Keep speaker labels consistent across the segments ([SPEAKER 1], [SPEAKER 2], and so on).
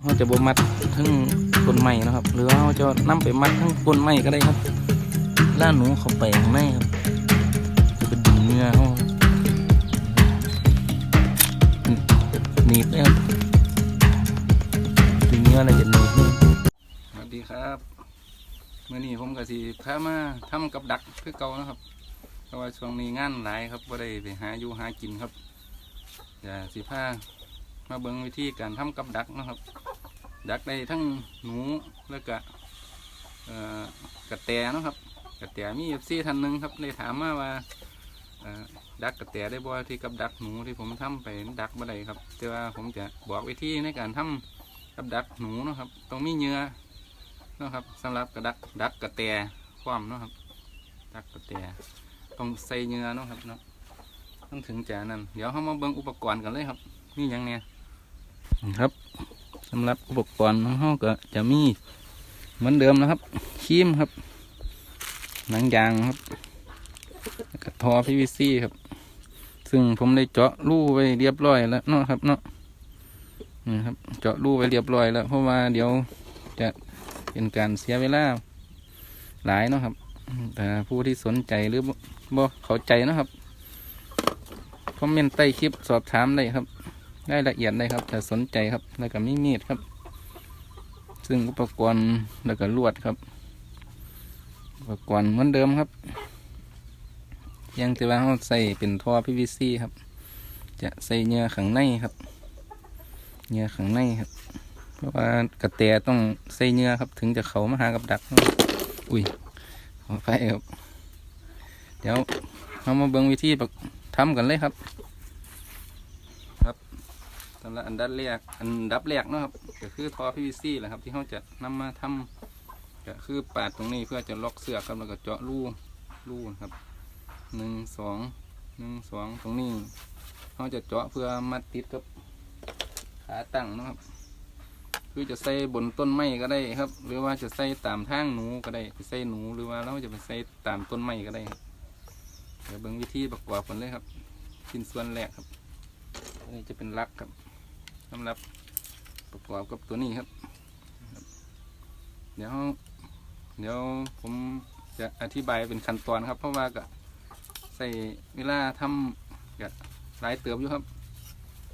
[SPEAKER 1] เขาจะบ่มัดทั้งต้นไม้นะครับ หรือว่าเขาจะนํไปมัดทั้งต้นไม้ก็ได้ครับล่าหนูเขาไปข้างในครับจะเป็นดึงเนื้อเขาหนีบเลยครับดึงเนื้ออะไรจะหนีบสวัสดีครับเมื่อนี้ผมก็สิพามาทำกับดักคือเก่านะครับเพราะว่าช่วงนี้งานหลายครับว่าได้ไปหาอยู่หากินครับอย่าสิพา มาเบิ่งวิธีการทำกับดักนะครับ ดักได้ทั้งหนูแล้วก็กระแตนะครับ กระแตมีเอฟซีท่านหนึ่งครับได้ถามมาว่าดักกระแตได้บ่ที่กับดักหนูที่ผมทำไปดักบ่ได้ครับแต่ว่าผมจะบอกวิธีในการทำกับดักหนูนะครับต้องมีเหยื่อนะครับสำหรับกระดักดักกระแตความนะครับ ดักกระแตต้องใส่เหยื่อนะครับเนาะต้องถึงจะนั่นเดี๋ยวเรามาเบิ่งอุปกรณ์กันเลยครับนี่ยังเนี่ย ครับสำหรับอุปกรณ์ของเราก็จะมีเหมือนเดิมนะครับครีมครับหนังยางครับแล้วก็ท่อ PVC ครับ ซึ่งผมได้เจาะรูไว้เรียบร้อยแล้วเนาะครับเนาะนี่ครับ เจาะรูไว้เรียบร้อยแล้ว เพราะว่าเดี๋ยวจะเป็นการเสียเวลาหลายเนาะครับแต่ผู้ที่สนใจหรือบ่เข้าใจนะครับคอมเมนต์ใต้คลิปสอบถามได้ครับ ได้ละเอียดเลยครับถ้าสนใจครับ แล้วก็มีมีดครับ ซึ่งอุปกรณ์แล้วก็ลวดครับ อุปกรณ์เหมือนเดิมครับเพียงแต่ว่าเราใส่เป็นท่อ PVC ครับ จะใส่เนื้อข้างในครับเนื้อข้างในครับ เพราะว่ากระแตต้องใส่เนื้อครับถึงจะเขามาหากับดัก อุ้ยขอไฟครับ เดี๋ยวเรามาเบิ่งวิธีประทำกันเลยครับ สำหรับอันดับแรกอันดับแรกนะครับก็คือท่อ PVC แหละครับ ที่เขาจะนำมาทำก็คือปาดตรงนี้เพื่อจะล็อกเสือกครับแล้วก็เจาะรูรูนะครับหนึ่งสองหนึ่งสองตรงนี้เขาจะเจาะเพื่อมัดติดกับขาตั้งนะครับ คือจะใส่บนต้นไม้ก็ได้ครับ หรือว่าจะใส่ตามทางหนูก็ได้ใส่หนูหรือว่าเราจะไปใส่ตามต้นไม้ก็ได้ครับเดี๋ยวเบิ่งวิธีประกอบกันเลยครับชิ้นส่วนแรกครับนนี้จะเป็นลักครับ สำหรับประกอบกับตัวนี้ครับ เดี๋ยวเดี๋ยวผมจะอธิบายเป็นขั้นตอนครับ เพราะว่าก็ใส่เวลาทำก็หลายเติบอยู่ครับ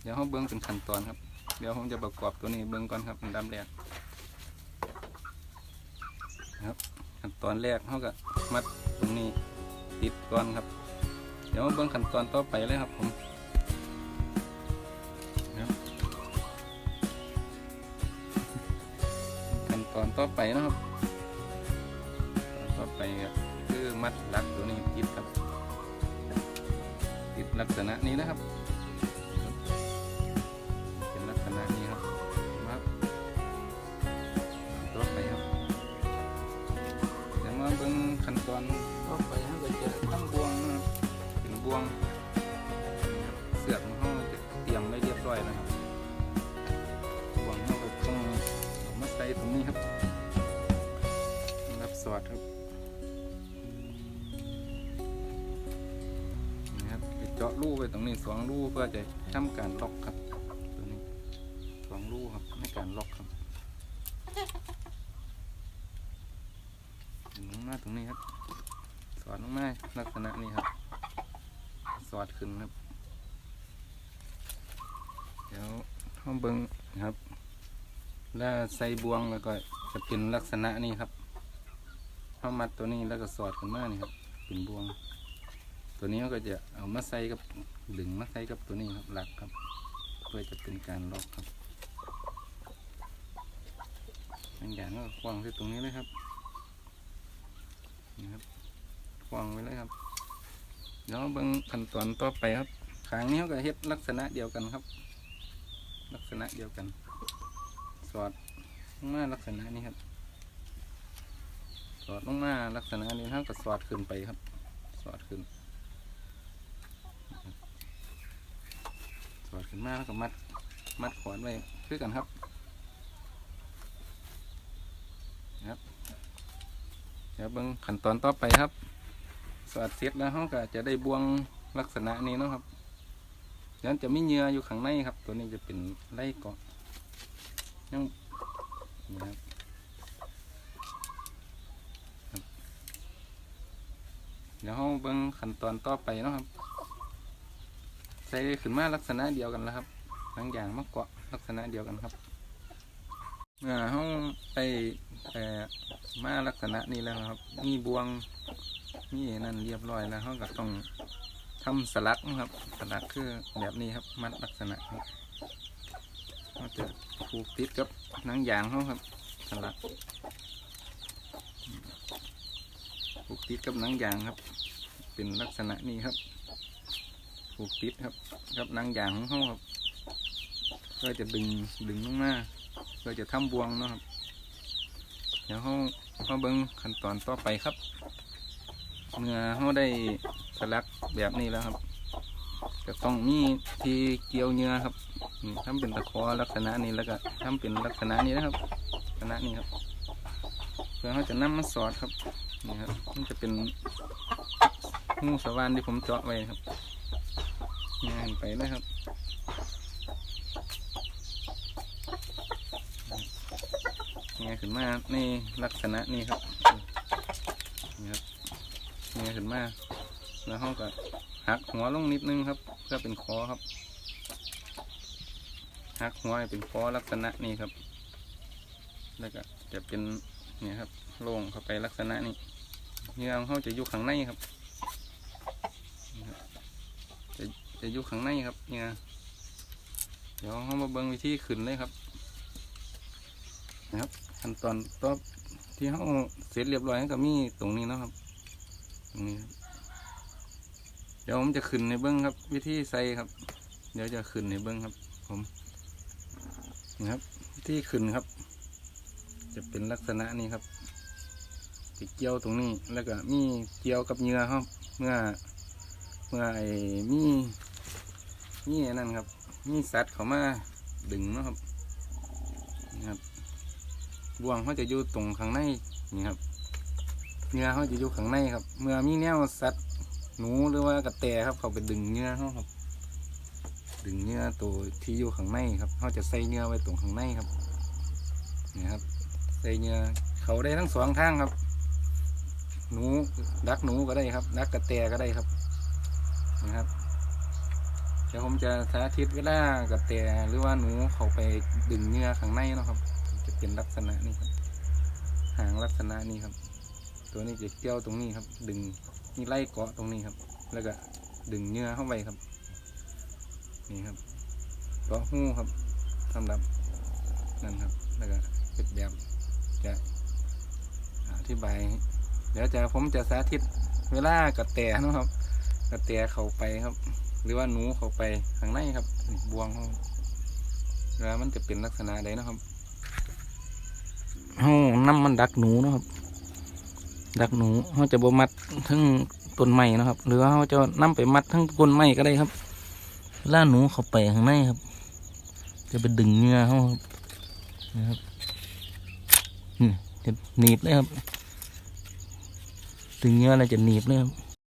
[SPEAKER 1] เดี๋ยวเขาเบิ้องเป็นขั้นตอนครับ เดี๋ยวผมจะประกอบตัวนี้เบิ้องก่อนครับอันดับแรกครับขั้นตอนแรกเขาก็มัดตรงนี้ติดก่อนครับ เดี๋ยวมาเบิ้องขั้นตอนต่อไปเลยครับผม ต่อไปนะครับต,ต่อไปคือมัดลักตัวนี้ติดครับ ติดลักษณะนี้นะครับาะรูไปตรงนี้สองรูเพื่อจะทำการล็อกครับตัวนี้สองรูครับในการล็อกครับดึงลงมาตรงนี้ครับ สอดลงมาลักษณะนี้ครับ สอดขึ้นครับ เดี๋ยวห้องเบิ้งครับแล้วใส่บวงแล้วก็จะเป็นลักษณะนี้ครับเข้ามัดตัวนี้แล้วก็สอดขึ้นมานี่ครับ เป็นบวง ตัวนี้ก็จะเอามาใส่กับดึงมาใส่กับตัวนี้ครับหลักครับ เพื่อจะเป็นการล็อกครับบางอย่างก็ควางที่ตรงนี้เลยครับนี่ครับควางไว้เลยครับเดี๋ยวเบิ่งขั้นตอนต่อไปครับขางนี้เขาก็เฮ็ดลักษณะเดียวกันครับ ลักษณะเดียวกัน สอดลงมาลักษณะนี้ครับ สอดลงมาลักษณะนี้เท่ากับสอดขึ้นไปครับ สอดขึ้น อดขึ้นมาแล้วก็มัด มัดขวานไว้คือกันครับนะครับเดี๋ยวเบิ่งขั้นตอนต่อไปครับ สอดเสร็จแล้วเขาก็จะได้บวงลักษณะนี้นะครับเดี๋ยวจะไมีเหยื่ออยู่ข้างในครับ ตัวนี้จะเป็นไล่เกาะยังนี่ครับเดี๋ยวเราเบิ่งขั้นตอนต่อไปนะครับ ส่ขึ้นมาลักษณะเดียวกันแล้วครับหลังอย่างมากกว่าลักษณะเดียวกันครับเมื่อเราไปแต่มาลักษณะนี้แล้วครับมีบวงมีนั่นเรียบร้อยแล้วเขาก็ต้องทำสลักนะครับ สลักคือแบบนี้ครับมัดลักษณะครับเขาจะผูกติดกับหนังยางเขาครับสลักผูกติดกับหนังยางครับ เป็นลักษณะนี้ครับ ผูกติดครับกับนังยางของเขาครับเพื่อจะดึงดึงลงมาเพื่อจะทำบวงนะครับ เดี๋ยวเขาเขาเบิ้งขั้นตอนต่อไปครับเมื่อเขาได้สลักแบบนี้แล้วครับจะต้องมีที่เกี่ยวเนื้อครับนี่ทำเป็นตะขอลักษณะนี้แล้วก็ทำเป็นลักษณะนี้นะครับลักษณะนี้ครับเพื่อเขาจะนำมาสอดครับนี่ครับมันจะเป็นหูสว่านที่ผมเจาะไว้ครับ งานไปเลยครับงานขึ้นมาในลักษณะนี้ครับนี่ครับงานขึ้นมาแล้วเขาก็หักหัวลงนิดนึงครับเพื่อเป็นคอครับหักหัวเป็นคอลักษณะนี้ครับ แล้วก็จะเป็นเนี่ยครับโล่งเข้าไปลักษณะนี้เนื้อของเขาจะอยู่ข้างในครับ จะอยู่ข้างในครับเนี่ยเดี๋ยวเรามาเบิ่งวิธีขึ้นเลยครับ นะครับขั้นตอนต่อที่เราเสร็จเรียบร้อยก็มีตรงนี้นะครับ ตรงนี้ครับเดี๋ยวผมจะขึ้นในเบิ้องครับ วิธีใส่ครับ เดี๋ยวจะขึ้นในเบิ้องครับ ผมนะครับวิธีขึ้นครับ จะเป็นลักษณะนี้ครับจะเกี่ยวตรงนี้แล้วก็มีเกี่ยวกับเหยื่อครับ เมื่อ เมื่อไอ้มี นนั่นครับมีสัตว์เขามาดึงนะครับนี่ครับบ่วงเขาจะอยู่ตรงข้างในนี่ครับเนื้อเขาจะอยู่ข้างในครับ เมื่อมีแนวสัตว์หนูหรือว่ากระแตครับ เขาไปดึงเนื้อเขาครับ ดึงเนื้อตัวที่อยู่ข้างในครับเขาจะใส่เนื้อไว้ตรงข้างในครับนี่ครับใส่เนื้อเขาได้ทั้งสองทางครับ หนูดักหนูก็ได้ครับดักกระแตก็ได้ครับนะครับ ดี๋ยวผมจะสาธิตเวลากระแต่หรือว่าหนูเขาไปดึงเนื้อข้างในนะครับ จะเป็นลักษณะนี้ครับ หางลักษณะนี้ครับ ตัวนี้จะเกี่ยวตรงนี้ครับ ดึงนี่ไล่เกาะตรงนี้ครับ แล้วก็ดึงเนื้อเข้าไปครับ นี่ครับเกาะหูครับสำหรับนั่นครับ แล้วก็เป็นแบบจะอธิบาย เดี๋ยวจะผมจะสาธิตเวลากระแตนะครับ กระเตียเข้าไปครับ หรือว่าหนูเขาไปข้างในครับบวงเขาแล้วมันจะเป็นลักษณะใดนะครับเขานำมันดักหนูนะครับ ดักหนูเขาจะบ่มัดทั้งต้นไม้นะครับ หรือว่าเขาจะนำไปมัดทั้งต้นไม้ก็ได้ครับล่าหนูเขาไปข้างในครับ จะไปดึงเงือเขาครับนะครับนี่จะหนีบเลยครับ ดึงเงืออะไรจะหนีบเลยครับ